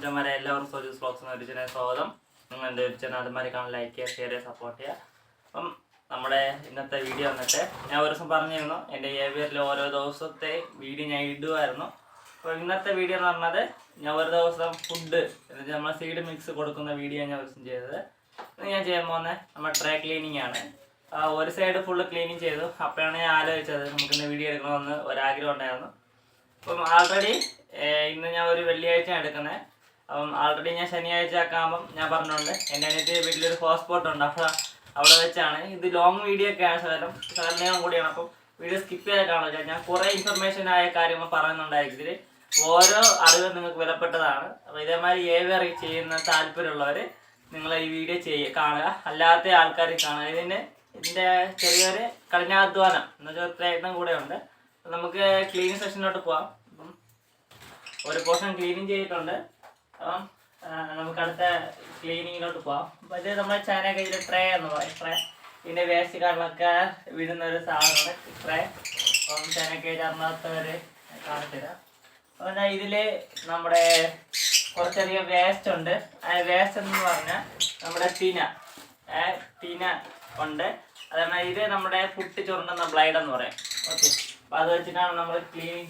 മറ്റന്മാരെ എല്ലാവർക്കും ഒരു ബ്ലോഗ്സ് എന്ന ഒരു ചാനൽ സ്വാഗതം. നിങ്ങൾ എന്റെ ഒരു ചാനൽ അതുമാതിരി കാണാൻ ലൈക്ക് ചെയ്യുക ഷെയർ ചെയ്യുക സപ്പോർട്ട് ചെയ്യുക. അപ്പം നമ്മുടെ ഇന്നത്തെ വീഡിയോ വന്നിട്ട് ഞാൻ ഒരു ദിവസം പറഞ്ഞിരുന്നു എന്റെ ഏവിയറിൽ ഓരോ ദിവസത്തെ വീഡിയോ ഞാൻ ഇടുമായിരുന്നു അപ്പോൾ ഇന്നത്തെ വീഡിയോ എന്ന് പറഞ്ഞത് ഞാൻ ഒരു ദിവസം ഫുഡ് എന്നുവെച്ചാൽ നമ്മൾ സീഡ് മിക്സ് കൊടുക്കുന്ന വീഡിയോ ഞാൻ ഒരു ദിവസം ചെയ്തത് ഞാൻ ചെയ്യാൻ പോകുന്നത് നമ്മുടെ ട്രേ ക്ലീനിങ് ആണ്. ഒരു സൈഡ് ഫുള്ള് ക്ലീനിങ് ചെയ്തു. അപ്പോഴാണ് ഞാൻ ആലോചിച്ചത് നമുക്ക് ഇന്ന് വീഡിയോ എടുക്കണമെന്ന് ഒരാഗ്രഹം ഉണ്ടായിരുന്നു. അപ്പം ആൾറെഡി ഇന്ന് ഞാൻ ഒരു വെള്ളിയാഴ്ച എടുക്കുന്നത്. അപ്പം ആൾറെഡി ഞാൻ ശനിയാഴ്ച ഒക്കെ ആകുമ്പം ഞാൻ പറഞ്ഞുകൊണ്ട് എന്റെ അനിയത്തി വീട്ടിലൊരു ഹോട്ട്സ്പോട്ട് ഉണ്ട്. അപ്പോൾ അവിടെ വെച്ചാണ്. ഇത് ലോങ് വീഡിയോ ഒക്കെ ആണ് ശകലം ശകലം കൂടിയാണ്. അപ്പം വീഡിയോ സ്കിപ്പ് ചെയ്താൽ കാണില്ല ഞാൻ കുറേ ഇൻഫർമേഷൻ ആയ കാര്യങ്ങൾ പറയുന്നുണ്ടായിരിക്കും ഇതിൽ ഓരോ അറിവും നിങ്ങൾക്ക് വിലപ്പെട്ടതാണ്. അപ്പോൾ ഇതേമാതിരി ഏവറി ചെയ്യുന്ന താല്പര്യമുള്ളവർ നിങ്ങൾ ഈ വീഡിയോ ചെയ്യുക കാണുക. അല്ലാത്ത ആൾക്കാർ കാണുക. ഇതിന് ഇതിന്റെ ചെറിയൊരു കഠിനാധ്വാനം എന്നുവെച്ചാൽ പ്രയത്നം കൂടെ ഉണ്ട്. നമുക്ക് ക്ലീനിങ് സെഷനിലോട്ട് പോവാം. ഒരു പോർഷൻ ക്ലീനിങ് ചെയ്തിട്ടുണ്ട്. അപ്പം നമുക്ക് അടുത്ത ക്ലീനിങ്ങിലോട്ട് പോവാം. അപ്പം ഇത് നമ്മുടെ ചൈന കയ്യിൽ ട്രേ എന്ന് പറയും ട്രേ ഇതിന്റെ വേസ്റ്റ് കാര്യങ്ങളൊക്കെ വിടുന്ന ഒരു സാധനമാണ് ട്രേ അപ്പം ചാന കയ്യിൽ അറിഞ്ഞാത്തവർ കാണിച്ചുതരാം. അപ്പം ഇതിൽ നമ്മുടെ കുറച്ചധികം വേസ്റ്റ് ഉണ്ട്. ആ വേസ്റ്റ് എന്ന് പറഞ്ഞാൽ നമ്മുടെ തിന തിന ഉണ്ട്. അതേമാതിരി ഇത് നമ്മുടെ പുട്ടി ചുരുണ്ടുന്ന ബ്ലൈഡ് എന്ന് പറയും. ഓക്കെ. അപ്പം അത് വെച്ചിട്ടാണ് നമ്മൾ ക്ലീനിങ്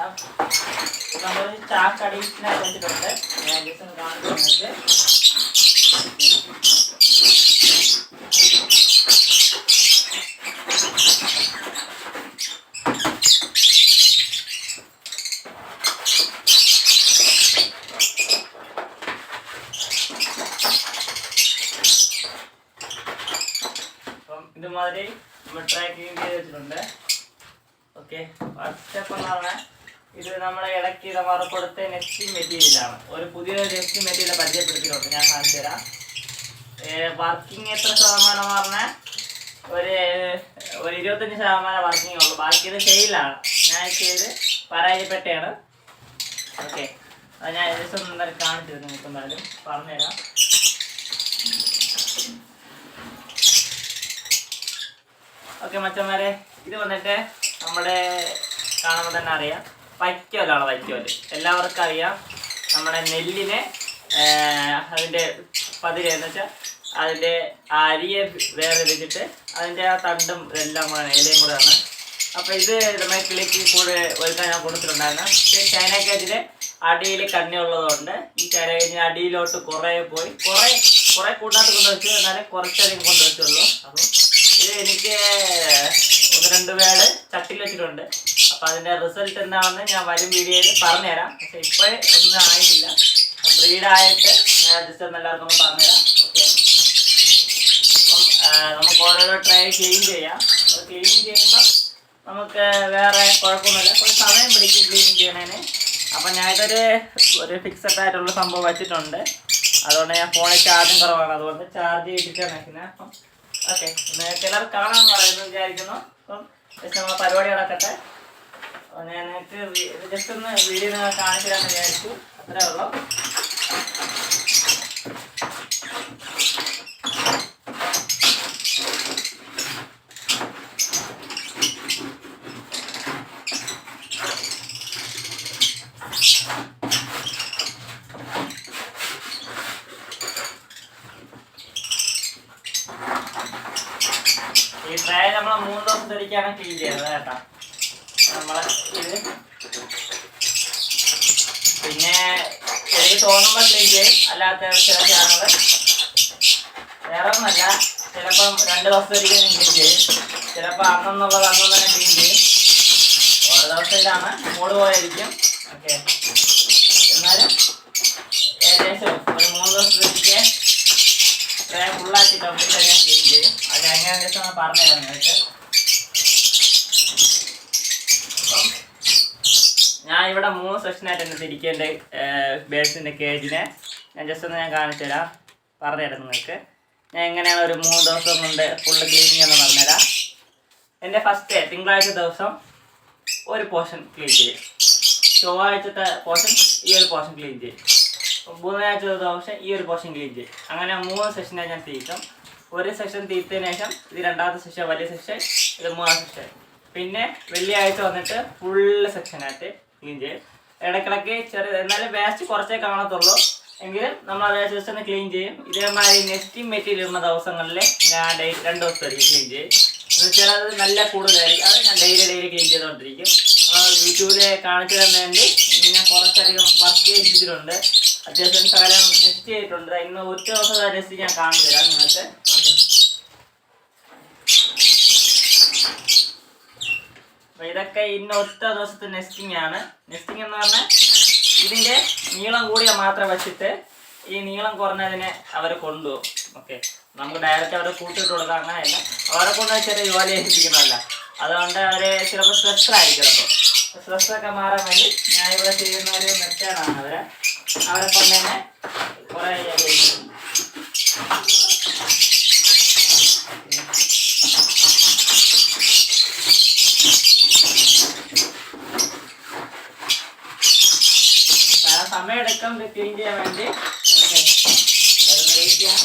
ചെയ്യുന്നത് നമ്മൾ ചാക്ക് അടിയിനകത്ത് വെച്ചിട്ടുണ്ട് ഞാൻ ഒന്ന് കാണിച്ചു നിങ്ങൾക്ക് അപ്പം ഇതുമാതിരി നമ്മൾ ട്രാക്കിങ് ചെയ്ത് വെച്ചിട്ടുണ്ട് ഓക്കെ സ്റ്റെപ്പ് എന്ന് പറഞ്ഞാൽ ഇത് ചെയ്ത കൊടുത്ത നെക്സ്റ്റ് മെറ്റീരിയലാണ്. ഒരു പുതിയ നെക്സ്റ്റ് മെറ്റീരിയൽ പരിചയപ്പെടുത്തിയിട്ടുണ്ട് ഞാൻ കാണിച്ചു തരാം. വർക്കിംഗ് എത്ര ശതമാനം പറഞ്ഞാൽ ഒരു ഒരു ഇരുപത്തഞ്ച് ശതമാനം വർക്കിംഗ് ഉള്ളൂ. ബാക്കി ഇത് സെയിലാണ്. ഞാൻ ചെയ്ത് പരാജയപ്പെട്ടതാണ് ഓക്കെ. അത് ഞാൻ ഏകദേശം നന്നായി കാണിച്ചു തരും നിങ്ങൾക്ക് എന്തായാലും പറഞ്ഞുതരാം ഓക്കെ മച്ചന്മാരെ ഇത് വന്നിട്ട് നമ്മുടെ കാണുമ്പോൾ തന്നെ അറിയാം. വൈക്കോലാണ് വൈക്കോൽ. എല്ലാവർക്കും അറിയാം നമ്മുടെ നെല്ലിനെ അതിന്റെ പതിര് എന്ന് വെച്ചാൽ അതിന്റെ അരിയെ വേറെ വെച്ചിട്ട് അതിന്റെ ആ തണ്ടും എല്ലാം കൂടെ ഇലയും കൂടെയാണ് അപ്പോൾ ഇത് നമ്മുടെ കിളിക്ക് കൂടെ ഒരുക്കാൻ ഞാൻ കൊടുത്തിട്ടുണ്ടായിരുന്നു. പക്ഷേ ചൈന കേജിൽ അടിയിൽ കണ്ണിയുള്ളതുകൊണ്ട് ഈ ചൈന അടിയിലോട്ട് കുറേ പോയി. കുറേ കുറേ കൂട്ടാട്ട് കൊണ്ടുവച്ചു എന്നാലും കുറച്ചധികം കൊണ്ടുവച്ചുള്ളൂ അപ്പം ഇത് എനിക്ക് ഒന്ന് രണ്ട് പേര് ചട്ടിയിൽ വെച്ചിട്ടുണ്ട്. അപ്പം അതിന്റെ റിസൾട്ട് എന്താണെന്ന് ഞാൻ വരും വീഡിയോയിൽ പറഞ്ഞുതരാം. പക്ഷെ ഇപ്പൊ ഒന്നും ആയിട്ടില്ല. ബ്രീഡായിട്ട് ഞാൻ ജസ്റ്റ് ഒന്ന് എല്ലാവർക്കും പറഞ്ഞുതരാം. ഓക്കെ അപ്പം നമുക്ക് ഓരോരോ ട്രൈ ക്ലീൻ ചെയ്യാം. അത് ക്ലീൻ ചെയ്യുമ്പോൾ നമുക്ക് വേറെ കുഴപ്പമൊന്നുമില്ല. കുറച്ച് സമയം പിടിക്കും ക്ലീൻ ചെയ്യണേന് അപ്പം ഞാനിതൊരു ഒരു ഫിക്സഡ് ആയിട്ടുള്ള സംഭവം വെച്ചിട്ടുണ്ട്. അതുകൊണ്ട് ഞാൻ ഫോണിൽ ചാർജും കുറവാണ്. അതുകൊണ്ട് ചാർജ് ചെയ്തിട്ടാണ് വെക്കുന്നത് അപ്പം ഓക്കെ ചിലർ കാണാൻ പറയുന്നു വിചാരിക്കുന്നു. അപ്പം പരിപാടി നടക്കട്ടെ. അപ്പോൾ ഞാൻ നിങ്ങൾക്ക് ജസ്റ്റ് ഒന്ന് വീഡിയോ കാണിച്ചു തരാമെന്ന് വിചാരിച്ചു. അത്രേ ഉള്ളൂ ഈ ട്രേ നമ്മൾ മൂന്ന് ദിവസത്തേക്കാണ് ക്ലീൻ ചെയ്യുന്നത് കേട്ടോ നമ്മളെ ഇത് എനിക്ക് തോന്നുമ്പോൾ ക്ലീൻ അല്ലാത്ത ചില സാധനങ്ങൾ വേറെ ഒന്നല്ല ചിലപ്പം രണ്ട് ദിവസത്തേക്ക് ക്ലീൻ ചെയ്യും ചിലപ്പോൾ അന്നെന്നുള്ളത് അന്ന് തന്നെ ക്ലീൻ ചെയ്യും ഓരോ ദിവസത്തിലാണ് മൂട് പോയായിരിക്കും ഓക്കെ. എന്നാലും ഏകദേശം ഒരു മൂന്ന് ദിവസത്തേക്ക് ട്രേ ഫുള്ളാക്കി കംപ്ലീറ്റ് ഞാൻ ക്ലീൻ ചെയ്യും അത് എങ്ങനെയാണെന്ന് വെച്ചാൽ പറഞ്ഞുതരാം നിങ്ങൾക്ക് അപ്പം ഞാൻ ഇവിടെ മൂന്ന് സെക്ഷനായിട്ട് എന്നെ തിരിക്കേണ്ട ബേഡ്സിന്റെ കേജിനെ ഞാൻ ജസ്റ്റ് ഒന്ന് ഞാൻ കാണിച്ചു തരാം. പറഞ്ഞുതരാം നിങ്ങൾക്ക്. ഞാൻ എങ്ങനെയാണ് ഒരു മൂന്ന് ദിവസം കൊണ്ട് ഫുള്ള് ക്ലീനിങ് എന്ന് പറഞ്ഞുതരാം എന്റെ ഫസ്റ്റ് തിങ്കളാഴ്ച ദിവസം ഒരു പോർഷൻ ക്ലീൻ ചെയ്യും. ചൊവ്വാഴ്ചത്തെ പോർഷൻ ഈ ഒരു പോർഷൻ ക്ലീൻ ചെയ്യും. ബുധനാഴ്ച ദിവസം ഈ ഒരു പോർഷൻ ക്ലീൻ ചെയ്യും. അങ്ങനെ മൂന്ന് സെഷനെ ഞാൻ തീർക്കും ഒരു സെഷൻ തീർത്തതിന് ശേഷം ഇത് രണ്ടാമത്തെ സെഷൻ വലിയ സെഷൻ ഇത് മൂന്നാം സെഷൻ പിന്നെ വെള്ളിയാഴ്ച വന്നിട്ട് ഫുള്ള് സെക്ഷനായിട്ട് ക്ലീൻ ചെയ്യും. ഇടയ്ക്കിടയ്ക്ക് ചെറിയ എന്നാലും വേസ്റ്റ് കുറച്ചേ കാണത്തുള്ളൂ. എങ്കിലും നമ്മൾ അത് ജസ്റ്റ് ഒന്ന് ക്ലീൻ ചെയ്യും. ഇതേമാതിരി നെസ്റ്റിംഗ് മെറ്റീരിയൽ ഇടുന്ന ദിവസങ്ങളിൽ ഞാൻ ഡെയിലി രണ്ട് ദിവസത്തേക്ക് ക്ലീൻ ചെയ്യും. എന്ന് വെച്ചാൽ അത് നല്ല കൂടുതലായിരിക്കും. അത് ഞാൻ ഡെയിലി ഡെയിലി ക്ലീൻ ചെയ്തുകൊണ്ടിരിക്കും. യൂട്യൂബിൽ കാണിച്ചു തരാൻ വേണ്ടി ഞാൻ കുറച്ചധികം വർക്ക് ചെയ്തിട്ടുണ്ട്. അത്യാവശ്യം കാലം നെസ്റ്റ് ചെയ്തിട്ടുണ്ട്. ഇന്ന് ഒറ്റ ദിവസം നെസ്റ്റ് ഞാൻ കാണിച്ചു തരാം നിങ്ങൾക്ക്. ഓക്കെ അപ്പൊ ഇതൊക്കെ ഇന്ന ഒറ്റ ദിവസത്തെ നെസ്റ്റിംഗ് ആണ്. നെസ്റ്റിംഗ് എന്ന് പറഞ്ഞാൽ ഇതിന്റെ നീളം കൂടിയ മാത്രം വെച്ചിട്ട് ഈ നീളം കുറഞ്ഞതിനെ അവർ കൊണ്ടുപോകും. ഓക്കെ നമുക്ക് ഡയറക്റ്റ് അവരെ കൂട്ടിയിട്ട് കൊടുക്കാം. അങ്ങനെയല്ല. അവരെ കൊണ്ട് ചെറിയ ജോലി ഏൽപ്പിക്കുന്നതല്ല അതുകൊണ്ട് അവരെ ചിലപ്പോൾ സ്ട്രെസ് ആയിരിക്കും അപ്പോൾ സ്ട്രെസ് ഒക്കെ മാറാൻ വേണ്ടി ഞാൻ ഇവിടെ ചെയ്യുന്ന ഒരു മെത്തേഡാണ് അവരെ. അവരെ കൊണ്ട് തന്നെ കുറേ ചെയ്യും. ആ സമയം എടുക്കും ഇത് ക്ലീൻ ചെയ്യാൻ വേണ്ടി ഓക്കെ വെയിറ്റ് ചെയ്യാം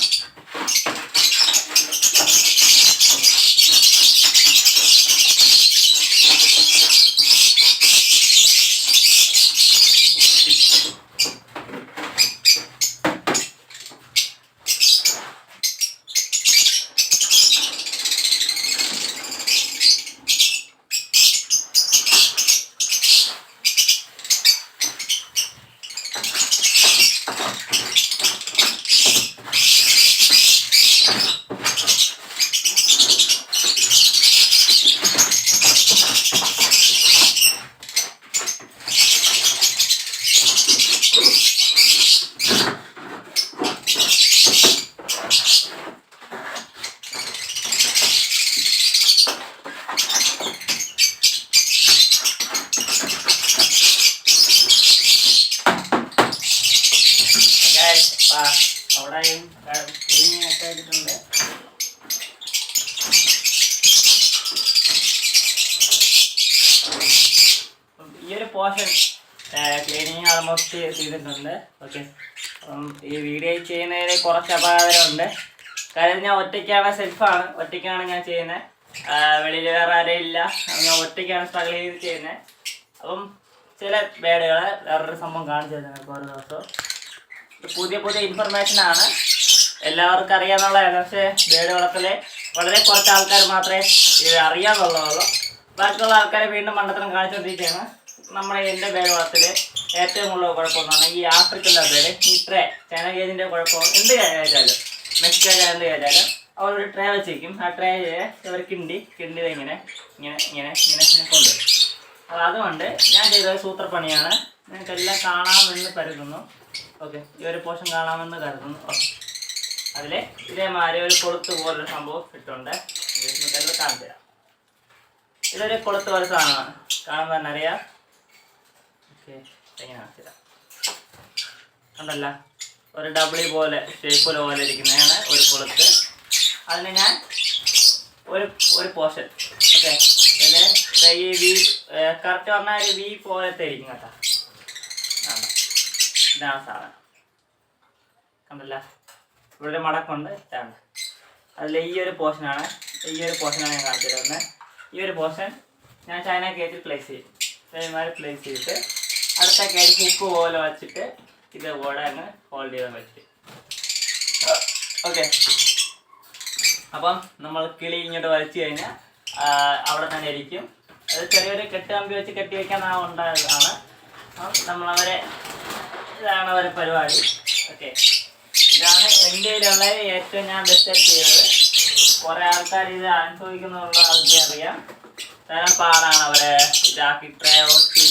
Guys, ആ, അവിടെയും ക്ലീനിങ് ഒക്കെ ആയിട്ടുണ്ട് അപ്പം പോർഷൻ ക്ലീനിങ് ആൾമോസ്റ്റ് ചെയ്തിട്ടുണ്ട്. ഓക്കെ അപ്പം ഈ വീഡിയോ ചെയ്യുന്നതിൽ കുറച്ച് അപാകതമുണ്ട് കാര്യം ഞാൻ ഒറ്റയ്ക്കാണ് സെൽഫാണ് ഒറ്റയ്ക്കാണ് ഞാൻ ചെയ്യുന്നത് വെളിയിൽ വേറെ ആരും ഇല്ല. ഞാൻ ഒറ്റയ്ക്കാണ് സ്ട്രഗിൾ ചെയ്ത് ചെയ്യുന്നത് അപ്പം ചില ബേഡുകൾ വേറൊരു സംഭവം കാണിച്ചു തരുന്നത് ഓരോ ദിവസവും. പുതിയ പുതിയ ഇൻഫർമേഷൻ ആണ്. എല്ലാവർക്കും അറിയാന്നുള്ളതാണ്. പക്ഷേ ബേഡ് വളർത്തലെ വളരെ കുറച്ച് ആൾക്കാർ മാത്രമേ ഇത് അറിയാമെന്നുള്ളതുള്ളൂ ബാക്കിയുള്ള ആൾക്കാരെ വീണ്ടും മണ്ടത്തരം കാണിച്ചുകൊണ്ടിരിക്കുകയാണ് നമ്മുടെ എന്റെ ബേഡ് വളർത്തൽ ഏറ്റവും കൂടുതൽ കുഴപ്പമെന്ന് പറഞ്ഞാൽ ഈ ആഫ്രിക്കൻ ലബേഡ് ഈ ട്രേ ചൈന ഗേജിന്റെ കുഴപ്പം എന്ത് കഴിച്ചാലും മെക്സിക്കോ എന്ത് കഴിച്ചാലും അവരൊരു ട്രേ വെച്ചിരിക്കും ആ ട്രേ ഇവർ കിണ്ടി കിണ്ടിയത് ഇങ്ങനെ ഇങ്ങനെ ഇങ്ങനെ ഇങ്ങനെ ഇങ്ങനെ കൊണ്ടുവരും അപ്പോൾ അതുകൊണ്ട് ഞാൻ ചെയ്ത സൂത്രപ്പണിയാണ്. നിങ്ങൾക്കെല്ലാം കാണാമെന്ന് കരുതുന്നു. ഓക്കെ ഈ ഒരു പോഷൻ കാണാമെന്ന് കരുതുന്നു. ഓക്കെ അതിൽ ഇതേമാതിരി ഒരു കൊളുത്ത് പോലൊരു സംഭവം ഇട്ടുണ്ട് തരാം ഇതൊരു കൊളുത്ത് പോലെ സാധനമാണ്. കാണുമ്പോൾ തന്നെ അറിയാം. കാണിച്ചു കണ്ടല്ല ഒരു ഡബിളി പോലെ ഷേപ്പ് പോലെ ഇരിക്കുന്നതാണ് ഒരു കൊളുത്ത്. അതിന് ഞാൻ ഒരു ഒരു പോർഷൻ ഓക്കെ പിന്നെ ഈ വി കറക്റ്റ് പറഞ്ഞാൽ ഒരു വി പോലത്തെ ഇരിക്കും കേട്ടോ. ഇതാണ്. സാധനം. കണ്ടല്ല ഇവിടെ ഒരു മടക്കുണ്ട് ഇതാണ്. അതിൽ ഈ ഒരു പോർഷനാണ് ഈ ഒരു പോർഷനാണ് ഞാൻ കാണിച്ചു തരുന്നത്. ഈ ഒരു പോർഷൻ ഞാൻ ചൈന കേറ്റിൽ പ്ലേസ് ചെയ്യും ഇതേമാതിരി പ്ലേസ് ചെയ്തിട്ട് അടുത്ത കേറ്റ് ഹുക്ക് പോലെ വെച്ചിട്ട് ഇതേപോലെ അങ്ങ് ഹോൾഡ് ചെയ്ത് വെച്ചിട്ട് ഓക്കെ അപ്പം നമ്മൾ കിളി ഇങ്ങോട്ട് വലിച്ചു കഴിഞ്ഞാൽ അവിടെ തന്നെ ഇരിക്കും. അത് ചെറിയൊരു കെട്ടുകമ്പി വെച്ച് കെട്ടി വെക്കാൻ ആ ഉണ്ടായതാണ്. നമ്മളവരെ ഇതാണ് അവരെ പരിപാടി. ഓക്കെ ഇതാണ് എന്റെ കയ്യിലുള്ള ഏറ്റവും ഞാൻ ബെസ്റ്റ് ചെയ്തത്. കുറേ ആൾക്കാർ ഇത് അനുഭവിക്കുന്നുള്ള ആൾക്കാർ അറിയാം തരം പാടാണ് അവരെ ഇതാക്കി ക്ലീൻ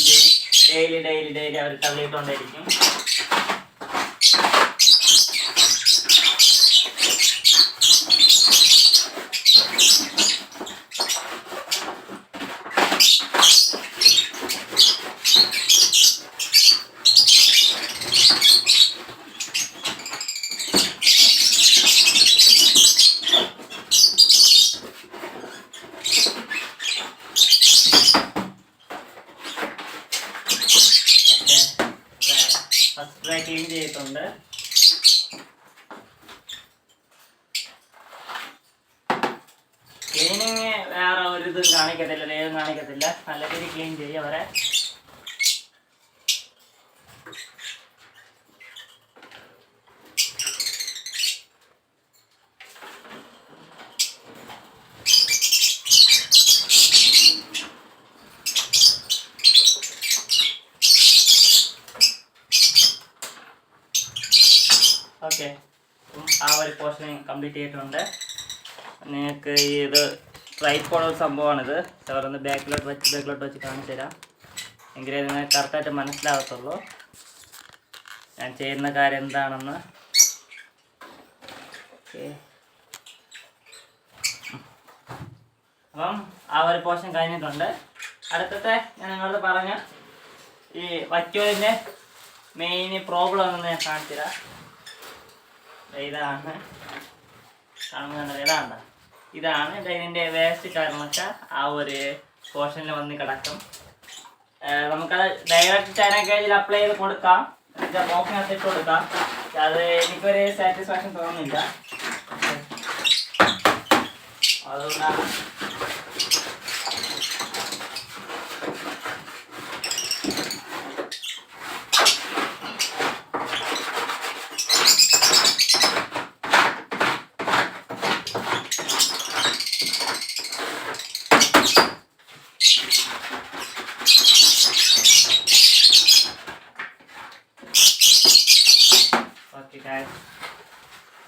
ചെയ്യും ഡെയിലി ഡെയിലി ഡെയിലി അവർ തള്ളിയിട്ടുകൊണ്ടിരിക്കും കാണിക്കത്തില്ല വേഗം കാണിക്കത്തില്ല. നല്ല രീതിയിൽ ക്ലീൻ ചെയ്യുക അവരെ. ഓക്കെ ആ ഒരു പോർഷൻ കംപ്ലീറ്റ് ചെയ്തിട്ടുണ്ട്. നിങ്ങൾക്ക് ഇത് ട്രൈപ്പോഡ് ഒരു സംഭവമാണിത്. ചോറൊന്ന് ബാക്കിലോട്ട് വെച്ച് ബാക്കിലോട്ട് വെച്ച് കാണിച്ചു തരാം. എങ്കിലേ നിങ്ങൾ കറക്റ്റായിട്ട് മനസ്സിലാകത്തുള്ളൂ. ഞാൻ ചെയ്യുന്ന കാര്യം എന്താണെന്ന്. അപ്പം ആ ഒരു പോർഷൻ കഴിഞ്ഞിട്ടുണ്ട്. അടുത്തത്തെ ഞാൻ നിങ്ങളോട് പറഞ്ഞ ഈ വറ്റോലിന്റെ മെയിൻ പ്രോബ്ലം എന്ന് ഞാൻ കാണിച്ചു തരാം. ഇതാണ്. കാണുന്നുണ്ടല്ലോ ഇതാണ്ട ഇതാണ് ഇത് ഇതിന്റെ വേസ്റ്റ് കാരണമൊക്കെ ആ ഒരു പോർഷനിൽ വന്ന് കിടക്കും. നമുക്കത് ഡയറക്റ്റ് ചൈന കേജിൽ അപ്ലൈ ചെയ്ത് കൊടുക്കാം. ബോക്സിനകത്ത് ഇട്ട് കൊടുക്കാം. അത് എനിക്കൊരു സാറ്റിസ്ഫാക്ഷൻ തോന്നുന്നില്ല അതുകൊണ്ടാണ് ഓക്കെ ഗായ്സ്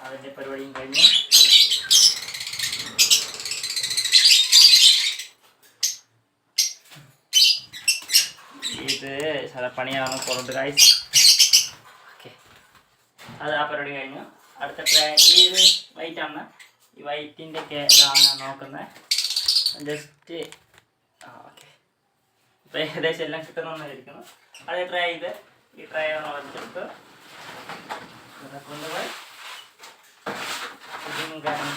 അതിന്റെ പരിപാടിയും കഴിഞ്ഞു ഇത് ചില പണിയാണ് കുറവുണ്ട് ഗായ്സ് ഓക്കെ അത് ആ പരിപാടി കഴിഞ്ഞു അടുത്ത ട്രേ ഈ ഇത് വൈറ്റ് ആണ് ഈ വൈറ്റിന്റെ ഒക്കെ ഇതാണ് ഞാൻ നോക്കുന്നത് ജസ്റ്റ് ആ ഓക്കെ ഇപ്പം ഏകദേശം എല്ലാം കിട്ടുന്നതായിരിക്കുന്നു അത് ട്രൈ ചെയ്ത് ഈ ട്രൈ വെച്ചെടുത്ത് ഇവിടെ കൊണ്ടുപോയി. ഇതിനും കാരണം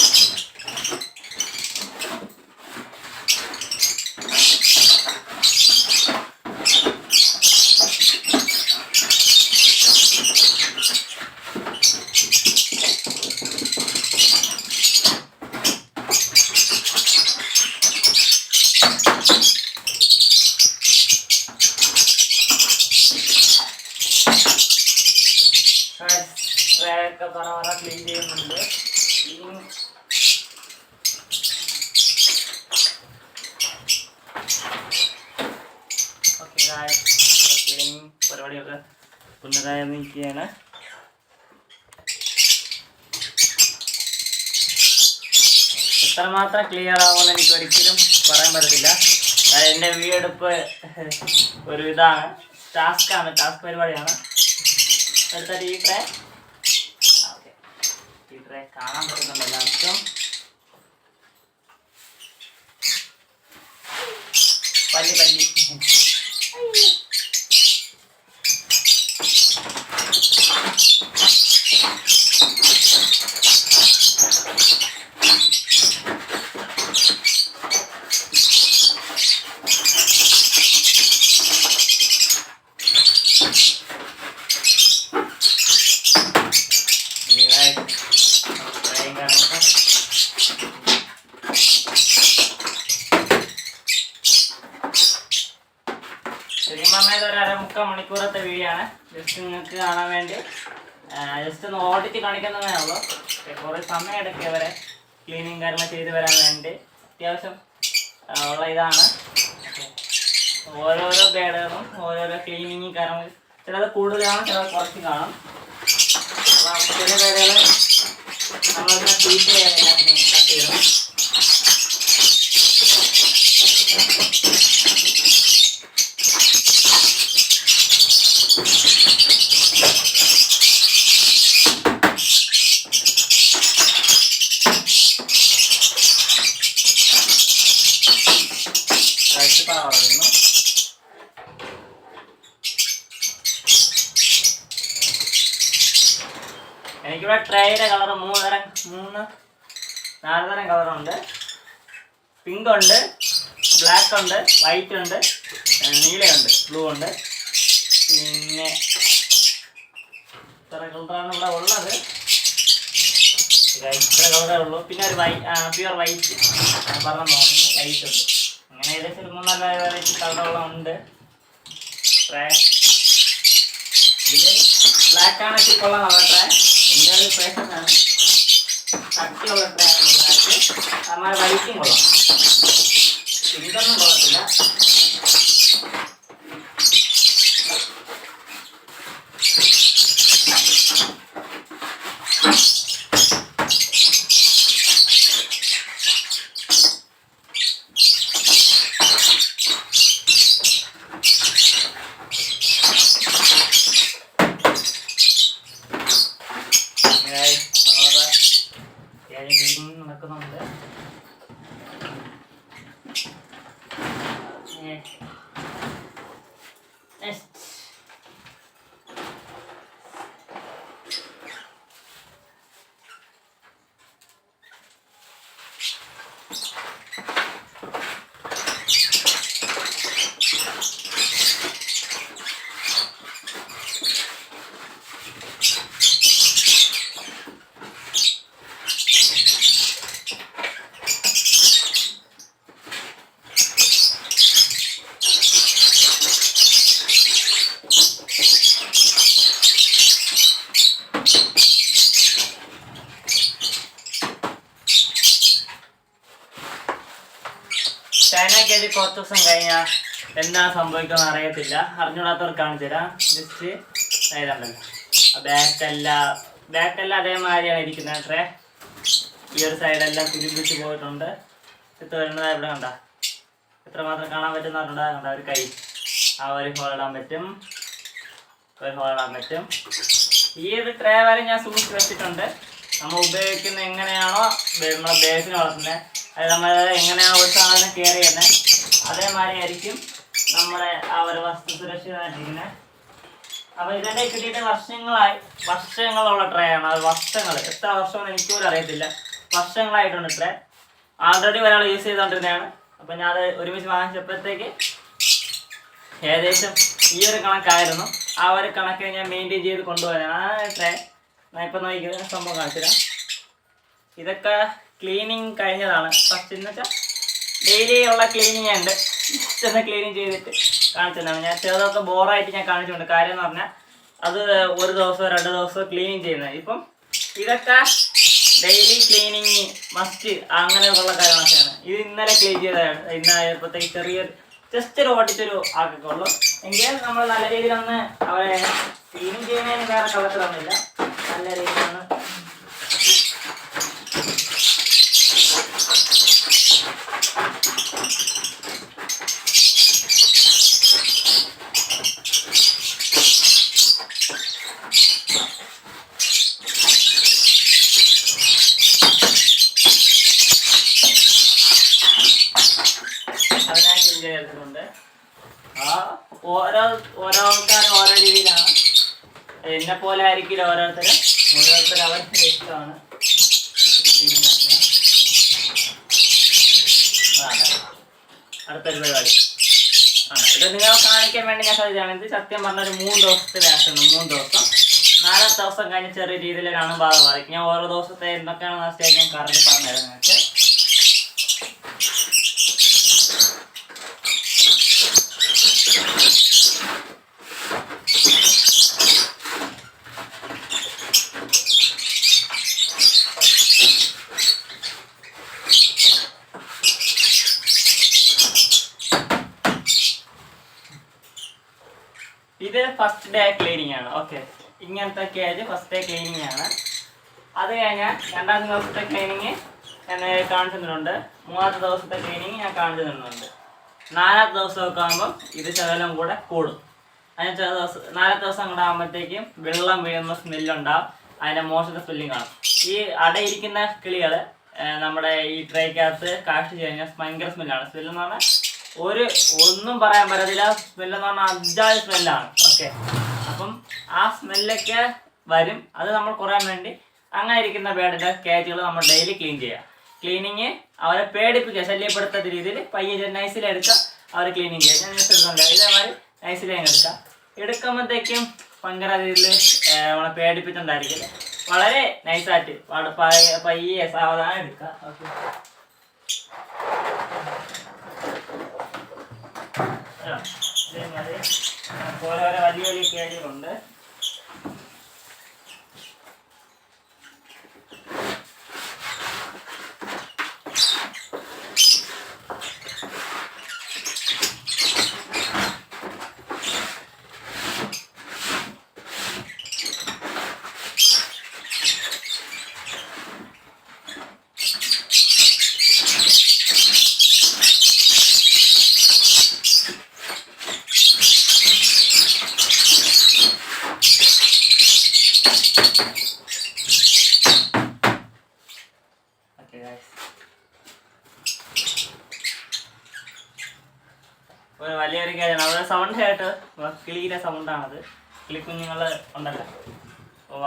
എത്രമാത്രം ക്ലിയർ ആവുമെന്ന് എനിക്ക് ഒരിക്കലും പറയാൻ പറ്റത്തില്ല. എന്റെ വീഡിയോ എടുപ്പ് ഒരു ഇതാണ്. ടാസ്ക്കാണ് ടാസ്ക് പരിപാടിയാണ്. അടുത്ത ഈ ട്രേ ഈ കാണാൻ പറ്റുന്നുണ്ട് എല്ലാവർക്കും. പല്ലി പല്ലി. ട്രേയും കാര്യങ്ങളൊക്കെ ഇത് ഒരു അരമുക്കാൽ മണിക്കൂറത്തെ വീഡിയോ ആണ്. ജസ്റ്റ് നിങ്ങൾക്ക് കാണാൻ വേണ്ടി. ജസ്റ്റ് ഒന്ന് ഓടിച്ച് കാണിക്കുന്നതേ ഉള്ളൂ. കുറേ സമയം എടുക്കുക അവരെ ക്ലീനിങ് കാര്യങ്ങൾ ചെയ്ത് വരാൻ വേണ്ടി. അത്യാവശ്യം ഉള്ള ഇതാണ്. ഓരോരോ ബേഡുകളും ഓരോരോ ക്ലീനിങ് കാര്യങ്ങൾ ചിലത് കൂടുതൽ കാണും ചിലത് കുറച്ച് കാണും. അപ്പം ചില ബേഡുകൾ ചീറ്റ് ചെയ്യാൻ കട്ട് ചെയ്യണം. എനിക്കിവിടെ ട്രേയുടെ കളർ മൂന്ന് തരം മൂന്ന് നാല് തരം കളറുണ്ട് പിങ്ക് ഉണ്ട് ബ്ലാക്ക് ഉണ്ട് വൈറ്റ് ഉണ്ട് നീലയുണ്ട് ബ്ലൂ ഉണ്ട്. പിന്നെ ഇത്ര കളറാണ് ഇവിടെ ഉള്ളത്. ഇത്ര കളറേ ഉള്ളൂ. പിന്നെ ഒരു വൈറ്റ് പ്യുവർ വൈറ്റ് പറഞ്ഞു തോന്നുന്നു വൈറ്റ് ഉണ്ട്. അങ്ങനെ ഏകദേശം ഒരു മൂന്നാൽ വെറൈറ്റി കളറുകളും ഉണ്ട് ട്രേ ഇതിൽ കൊള്ളാം ട്രേ ഒരു പേഴ്സണാണ് കട്ടിയുള്ള ബ്ലാക്ക് എന്നാൽ വൈറ്റും കൊള്ളാം. ഇതൊന്നും കൊള്ളത്തില്ല. ചൈനയ്ക്ക് കുറച്ച് ദിവസം കഴിഞ്ഞാൽ എന്താ സംഭവിക്കുന്ന അറിയത്തില്ല. അറിഞ്ഞൂടാത്തവർക്ക് കാണിച്ചുതരാം ജസ്റ്റ് ഇതാണ്ടല്ലോ ബാക്കെല്ലാം ബാക്കല്ല അതേമാതിരിയാണ് ഇരിക്കുന്നത് അത്രേ ഈ ഒരു സൈഡെല്ലാം തുരുമ്പിച്ച് പോയിട്ടുണ്ട്. ഇത് വരുന്നത് ഇവിടെ കണ്ട. എത്രമാത്രം കാണാൻ പറ്റുന്ന പറഞ്ഞാൽ കണ്ട ഒരു കൈ. ആ ഒരു ഹോൾ ഇടാൻ പറ്റും. ഒരു ഹോൾ ഇടാൻ പറ്റും. ഈ ഒരു ട്രേ വരെ ഞാൻ സൂക്ഷിച്ച് വെച്ചിട്ടുണ്ട്. നമ്മൾ ഉപയോഗിക്കുന്ന എങ്ങനെയാണോ നമ്മളെ ബേസിന് വളർത്തുന്നത്. അത് നമ്മൾ എങ്ങനെയാണോ ഒരു സാധനം ചെയ്യുന്നത് അതേമാതിരി ആയിരിക്കും നമ്മുടെ ആ ഒരു വസ്തു സുരക്ഷിതമായിട്ടിരിക്കുന്നത് അപ്പോൾ ഇതെന്നെ കിട്ടിയിട്ട് വർഷങ്ങളായി വർഷങ്ങളുള്ള ട്രേ ആണ്. അത് വർഷങ്ങൾ എത്ര വർഷമെന്ന് എനിക്ക് പോലും അറിയത്തില്ല. വർഷങ്ങളായിട്ടുണ്ട് ട്രേ ആൾറെഡി ഒരാൾ യൂസ് ചെയ്തുകൊണ്ടിരുന്നതാണ് അപ്പോൾ ഞാൻ അത് ഒരുമിച്ച് വാങ്ങിച്ചപ്പോഴത്തേക്ക് ഏകദേശം ഈ ഒരു കണക്കായിരുന്നു. ആ ഒരു കണക്ക് ഞാൻ മെയിന്റെയിൻ ചെയ്ത് കൊണ്ടുപോയതാണ്. ആ ട്രേ ഞാൻ ഇപ്പം നോക്കിയത് സംഭവം കാണിച്ചുതരാം. ഇതൊക്കെ ക്ലീനിങ് കഴിഞ്ഞതാണ്. ഫസ്റ്റ് എന്ന് വെച്ചാൽ ഡെയിലി ഉള്ള ക്ലീനിങ് ഉണ്ട്. ചെന്ന് ക്ലീനിങ് ചെയ്തിട്ട് കാണിച്ചതാണ്. ഞാൻ ചെറുതൊക്കെ ബോറായിട്ട് ഞാൻ കാണിച്ചിട്ടുണ്ട്. കാര്യം എന്ന് പറഞ്ഞാൽ അത് ഒരു ദിവസം രണ്ട് ദിവസം ക്ലീനിങ് ചെയ്യുന്നത്. ഇപ്പം ഇതൊക്കെ ഡെയിലി ക്ലീനിങ് മസ്റ്റ് അങ്ങനെയുള്ള കാര്യങ്ങളൊക്കെയാണ്. ഇത് ഇന്നലെ ക്ലീൻ ചെയ്തതാണ്. ഇന്നായപ്പോഴത്തേക്ക് ചെറിയൊരു ജസ്റ്റ് ഒരു ഓടിച്ചൊരു ആക്കൊക്കെ എങ്കിൽ നമ്മൾ നല്ല രീതിയിലൊന്ന് അവരെ ക്ലീനിങ് ചെയ്യുന്നതിന് വേറെ കളത്തിലൊന്നുമില്ല നല്ല രീതിയിലാണ് അതിനാ ക്ലീൻ ചെയ്തിട്ടുണ്ട് ആ ഓരോ ഓരോ ആൾക്കാരും ഓരോ രീതിയിലാണ് എന്നെ പോലെ ആയിരിക്കില്ല ഓരോരുത്തരും ഓരോരുത്തർ അവരുടെ ഇഷ്ടമാണ്. ഇത് നിങ്ങൾ കാണിക്കാൻ വേണ്ടി ഞാൻ ഇത് സത്യം പറഞ്ഞ ഒരു മൂന്ന് ദിവസത്തെ വേഷമുണ്ട് മൂന്ന് ദിവസം. നാലാമത്തെ ദിവസം കഴിഞ്ഞ് ചെറിയ രീതിയിൽ കാണുമ്പോൾ അത് ബാധിക്കും ഞാൻ ഓരോ ദിവസത്തെ എന്തൊക്കെയാണ് അവസ്ഥയൊക്കെ ഞാൻ കറണ്ട് പറഞ്ഞുതരാം നിങ്ങൾക്ക് ഇത് ഫസ്റ്റ് ഡേ ക്ലീനിങ് ആണ്. ഓക്കെ ഇങ്ങനത്തെ കേജ് ഫസ്റ്റ് ഡേ ക്ലീനിങ് ആണ്. അത് കഴിഞ്ഞാൽ രണ്ടാമത്തെ ദിവസത്തെ ക്ലീനിങ് ഞാൻ കാണിച്ചു തന്നിട്ടുണ്ട് മൂന്നാമത്തെ ദിവസത്തെ ക്ലീനിങ് ഞാൻ കാണിച്ചു തന്നിട്ടുണ്ട് നാലാമത്തെ ദിവസമൊക്കെ ആകുമ്പോൾ ഇത് ശകലം കൂടെ കൂടും. അതിന് ചില ദിവസം നാലാമത്തെ ദിവസം കൂടെ ആകുമ്പോഴത്തേക്കും വെള്ളം വീഴുന്ന സ്മെല്ലുണ്ടാവും അതിന്റെ മോശത്തെ സ്മെല്ലും കാണും. ഈ അടയിരിക്കുന്ന കിളികൾ നമ്മുടെ ഈ ട്രേക്കകത്ത് ചെയ്ത് കഴിഞ്ഞാൽ ഭയങ്കര സ്മെല്ലാണ് സ്മെല്ലെന്ന് പറഞ്ഞാൽ ഒരു ഒന്നും പറയാൻ പറ്റത്തില്ല. സ്മെല്ല് എന്ന് പറഞ്ഞാൽ അജാതി സ്മെല്ലാണ് ഓക്കെ അപ്പം ആ സ്മെല്ലൊക്കെ വരും. അത് നമ്മൾ കുറയാൻ വേണ്ടി അങ്ങനെ ഇരിക്കുന്ന ബേഡിന്റെ കേജുകൾ നമ്മൾ ഡെയിലി ക്ലീൻ ചെയ്യുക ക്ലീനിങ് അവരെ പേടിപ്പിക്കുക ശല്യപ്പെടുത്താത്ത രീതിയിൽ പയ്യെ നൈസിൽ അവർ ക്ലീനിങ് ചെയ്യുക ഞാൻ എടുക്കുന്നില്ല ഇതേമാതിരി നൈസിലെ എടുക്കുക എടുക്കുമ്പോഴത്തേക്കും ഭയങ്കര രീതിയിൽ നമ്മളെ പേടിപ്പിച്ചിട്ടുണ്ടായിരിക്കില്ല വളരെ നൈസായിട്ട് പയ്യെ സാവധാനം എടുക്കുക ഓക്കെ ഇതേമാതിരി പോലെ ഓരോരോ വലിയ വലിയ കേടുകളുണ്ട് ഓക്കെ ഗൈസ് ഒരു വലിയൊരു കാര്യമാണ് അവിടെ സൗണ്ട് കേട്ട് കിളിയുടെ സൗണ്ടാണത് കിളി കുഞ്ഞുങ്ങൾ ഉണ്ടല്ലോ.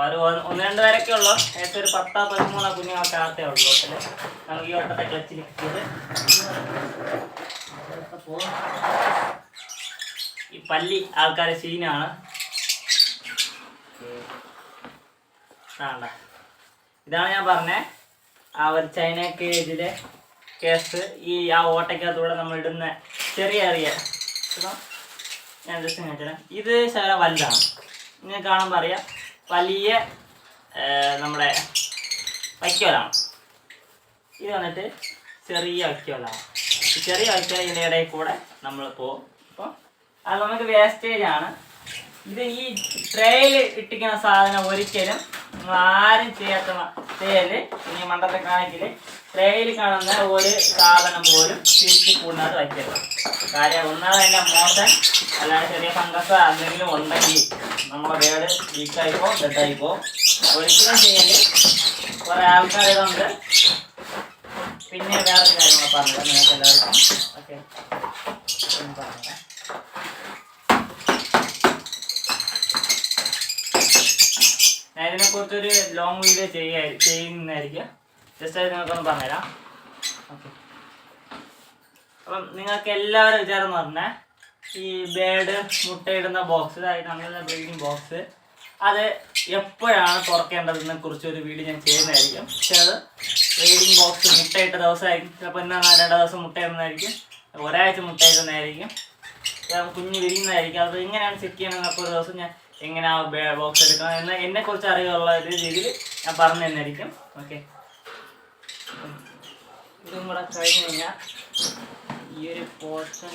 ഒരു ഒന്ന് രണ്ട് പേരൊക്കെ ഉള്ളു. ഏകദേശം ഒരു പത്താ പതിമൂന്നാ കുഞ്ഞുങ്ങളൊക്കെ അകത്തേ ഉള്ളൂ ഹോട്ടൽ നമുക്ക് ഈ വട്ടത്തെ ക്ലച്ചിൽ കിട്ടിയത് ഈ പല്ലി ആൾക്കാർ സീനാണ് ഇതാണ് ഞാൻ പറഞ്ഞേ. ആ ഒരു ചൈന കേജിലെ കേസ് ഈ ആ ഓട്ടയ്ക്കകത്തൂടെ നമ്മൾ ഇടുന്ന ചെറിയ ഇതാ, ഞാൻ ജസ്റ്റ് കാണിച്ചുതരാം ഇത് ശകല വലുതാണ്. ഇങ്ങനെ കാണുമ്പോൾ അറിയാം വലിയ നമ്മുടെ വൈക്കോലാണ്. ഇത് വന്നിട്ട് ചെറിയ വൈക്കോലാണ്. ചെറിയ വൈക്കോല ഇതിന്റെ ഇടയിൽ കൂടെ നമ്മൾ പോകും. അപ്പോൾ അത് നമുക്ക് വേസ്റ്റേജ് ആണ്. ഇത് ഈ ട്രേയിൽ ഇട്ടിക്കുന്ന സാധനം ഒരിക്കലും നമ്മൾ ആരും ചെയ്യാത്ത തേൽ ഇനി മണ്ടത്തെ കാണിക്കൽ ട്രേയിൽ കാണുന്ന ഒരു സാധനം പോലും തിരിച്ച് കൂടാതെ വയ്ക്കരുത്. കാര്യം ഒന്നാമത് അതിന്റെ മോശം അല്ലാതെ ചെറിയ ഫംഗസ് എന്തെങ്കിലും ഉണ്ടെങ്കിൽ നമ്മുടെ വേട് വീക്കായിപ്പോ ഡെഡായിപ്പോ ഒരിക്കലും ചെയ്യൽ കുറെ ആൾക്കാർ ഇതുണ്ട്. പിന്നെ വേറെ കാര്യങ്ങൾ പറഞ്ഞത് നിങ്ങൾക്ക് എല്ലാവർക്കും ഓക്കെ. ഞാനിതിനെ ഇതിനെക്കുറിച്ചൊരു ലോങ് വീഡിയോ ചെയ്യാ ചെയ്യുന്നതായിരിക്കും. ജസ്റ്റ് അത് നിങ്ങൾക്കൊന്ന് പറഞ്ഞുതരാം. ഓക്കെ അപ്പം നിങ്ങൾക്ക് എല്ലാവരും വിചാരം എന്ന് പറഞ്ഞാൽ ഈ ബേഡ് മുട്ടയിടുന്ന ബോക്സ് അതായത് നമ്മളുടെ ബ്രീഡിംഗ് ബോക്സ് അത് എപ്പോഴാണ് തുറക്കേണ്ടതെന്നെ കുറിച്ച് ഒരു വീഡിയോ ഞാൻ ചെയ്യുന്നതായിരിക്കും. പക്ഷെ അത് ബ്രീഡിംഗ് ബോക്സ് മുട്ടയിട്ട ദിവസമായിരിക്കും. ചിലപ്പോൾ ഇന്ന രണ്ട് ദിവസം മുട്ടയിടുന്നതായിരിക്കും ഒരാഴ്ച മുട്ടയിടുന്നതായിരിക്കും കുഞ്ഞ് വിരിയുന്നതായിരിക്കും. അത് എങ്ങനെയാണ് ചെക്ക് ചെയ്യണമെന്നൊക്കെ ഒരു ദിവസം ഞാൻ എങ്ങനെയാണ് ബോക്സ് എടുക്കണം എന്ന് എന്നെക്കുറിച്ച് അറിവുള്ള ഒരു രീതിയിൽ ഞാൻ പറഞ്ഞു തന്നെയായിരിക്കും ഓക്കെ ഇതും കൂടെ കഴിഞ്ഞ് കഴിഞ്ഞാൽ ഈ ഒരു പോർഷൻ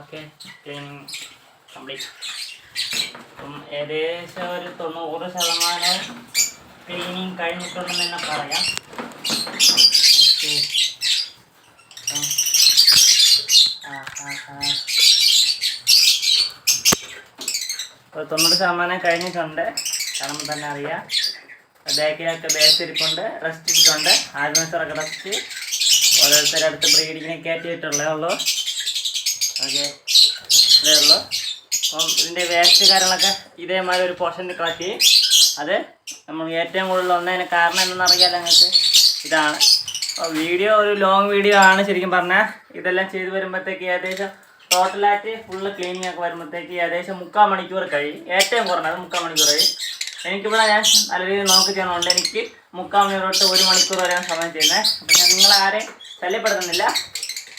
ഓക്കെ ക്ലീനിങ് കംപ്ലീറ്റ് അപ്പം ഏകദേശം ഒരു തൊണ്ണൂറ് ശതമാനം ക്ലീനിങ് കഴിഞ്ഞിട്ടുണ്ടെന്ന് തന്നെ പറയാം ഓക്കെ ആ ആ ആ അപ്പോൾ തൊണ്ണൂറ് ശതമാനം കഴിഞ്ഞിട്ടുണ്ട്. കാരണം തന്നെ അറിയാം. ബാക്കിലൊക്കെ ബേസ് ഇരിപ്പുണ്ട് റെസ്റ്റ് ഇട്ടിട്ടുണ്ട് ആൽമൻസറൊക്കെ റെസ്റ്റ് ഓരോരുത്തരുടെ അടുത്ത് ബ്രീഡിങ്ങിനെ കയറ്റിയിട്ടുള്ളേ ഉള്ളൂ. ഓക്കെ. ഇതേ ഉള്ളൂ. അപ്പം ഇതിന്റെ വേസ്റ്റ് കാര്യങ്ങളൊക്കെ ഇതേമാതിരി ഒരു പോർഷൻ കളക്ട് ചെയ്യും അത് നമ്മൾ ഏറ്റവും കൂടുതൽ ഒന്നതിന് കാരണം എന്തെന്ന് അറിയാലോ നിങ്ങൾക്ക്? ഇതാണ്. അപ്പോൾ വീഡിയോ ഒരു ലോങ് വീഡിയോ ആണ് ശരിക്കും പറഞ്ഞാൽ ഇതെല്ലാം ചെയ്ത് വരുമ്പോഴത്തേക്ക് ഏകദേശം ടോട്ടലായിട്ട് ഫുള്ള് ക്ലീനിങ് ഒക്കെ വരുമ്പോഴത്തേക്ക് ഏകദേശം മുക്കാൽ മണിക്കൂർ കഴിയും. ഏറ്റവും കുറഞ്ഞത് മുക്കാൽ മണിക്കൂർ കഴിയും. എനിക്കിവിടെ ഞാൻ നല്ല രീതിയിൽ നോക്കി ചെയ്യണമുണ്ട് എനിക്ക് മുക്കാൽ മണിക്കൂർ തൊട്ട് ഒരു മണിക്കൂർ വരെയാണ് സമയം ചെയ്യുന്നത്. അപ്പം ഞാൻ നിങ്ങളാരെയും ശല്യപ്പെടുത്തുന്നില്ല.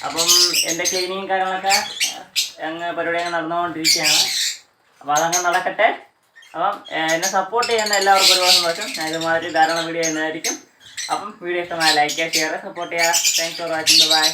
അപ്പം എന്റെ ക്ലീനിങ് കാര്യങ്ങളൊക്കെ അങ്ങ് പരിപാടി അങ്ങ് നടന്നുകൊണ്ടിരിക്കുകയാണ്. അപ്പോൾ അതങ്ങ് നടക്കട്ടെ. അപ്പം എന്നെ സപ്പോർട്ട് ചെയ്യുന്ന എല്ലാവർക്കും ഒരുപാട് സന്തോഷം. ഞാൻ ഇതുമാതിരി ധാരാളം വീഡിയോ ചെയ്യുന്നതായിരിക്കും. അപ്പം വീഡിയോ ഇഷ്ടമായ ലൈക്ക് ചെയ്യുക ഷെയർ സപ്പോർട്ട് ചെയ്യുക. Thanks for watching bye